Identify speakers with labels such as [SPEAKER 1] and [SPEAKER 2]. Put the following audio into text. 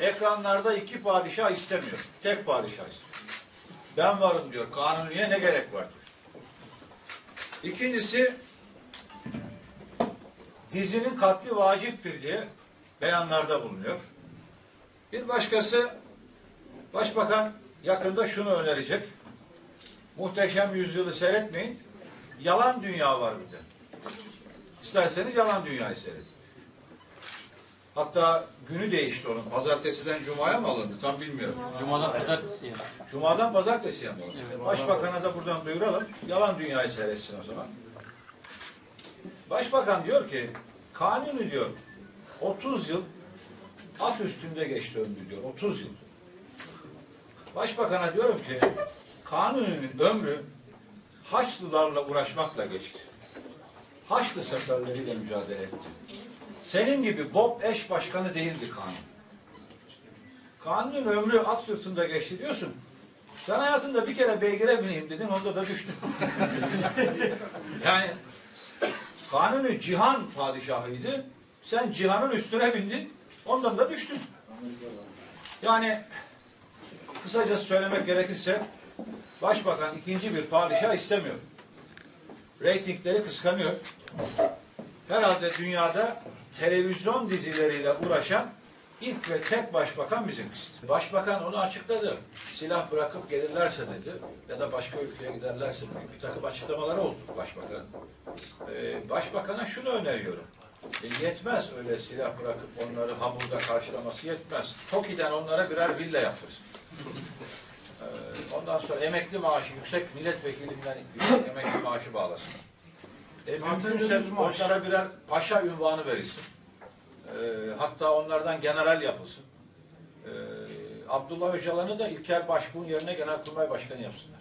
[SPEAKER 1] ekranlarda iki padişah istemiyor. Tek padişah istiyor. Ben varım diyor. Kanuniye ne gerek var diyor. İkincisi dizinin katli vaciptir diye beyanlarda bulunuyor. Bir başkası başbakan yakında şunu önerecek. Muhteşem yüzyılı seyretmeyin. Yalan dünya var bir de. İsterseniz yalan dünyayı seyredin. Hatta günü değişti onun. Pazartesiden cumaya mı alındı? Tam bilmiyorum.
[SPEAKER 2] Cuma'dan pazartesi yani.
[SPEAKER 1] Cuma'dan pazartesiye mi alındı?
[SPEAKER 2] Evet.
[SPEAKER 1] Başbakan'a da buradan duyuralım. Yalan dünyayı seyretsin o zaman. Başbakan diyor ki kanuni diyor 30 yıl at üstünde geçti ömrü diyor. 30 yıl. Başbakan'a diyorum ki kanuninin ömrü Haçlılarla uğraşmakla geçti. Haçlı seferleriyle mücadele etti. Senin gibi Bob eş başkanı değildi kanun. Kanunun ömrü at sırtında geçti diyorsun. Sen hayatında bir kere beygire bineyim dedin, onda da düştün. yani Kanuni cihan padişahıydı. Sen cihanın üstüne bindin, ondan da düştün. Yani kısaca söylemek gerekirse başbakan ikinci bir padişah istemiyor. Reytingleri kıskanıyor. Herhalde dünyada televizyon dizileriyle uğraşan ilk ve tek başbakan bizimkisi. Başbakan onu açıkladı. Silah bırakıp gelirlerse dedi ya da başka ülkeye giderlerse dedi. Bir takım açıklamaları oldu başbakanın. Ee, başbakana şunu öneriyorum. E, yetmez öyle silah bırakıp onları hamurda karşılaması yetmez. TOKİ'den onlara birer villa yaptırsın. Ee, ondan sonra emekli maaşı yüksek milletvekilinden yüksek emekli maaşı bağlasın. E, mümkünse onlara birer paşa ünvanı verilsin. Ee, hatta onlardan general yapılsın. Ee, Abdullah Öcalan'ı da İlker Başbuğ'un yerine Genelkurmay Başkanı yapsınlar.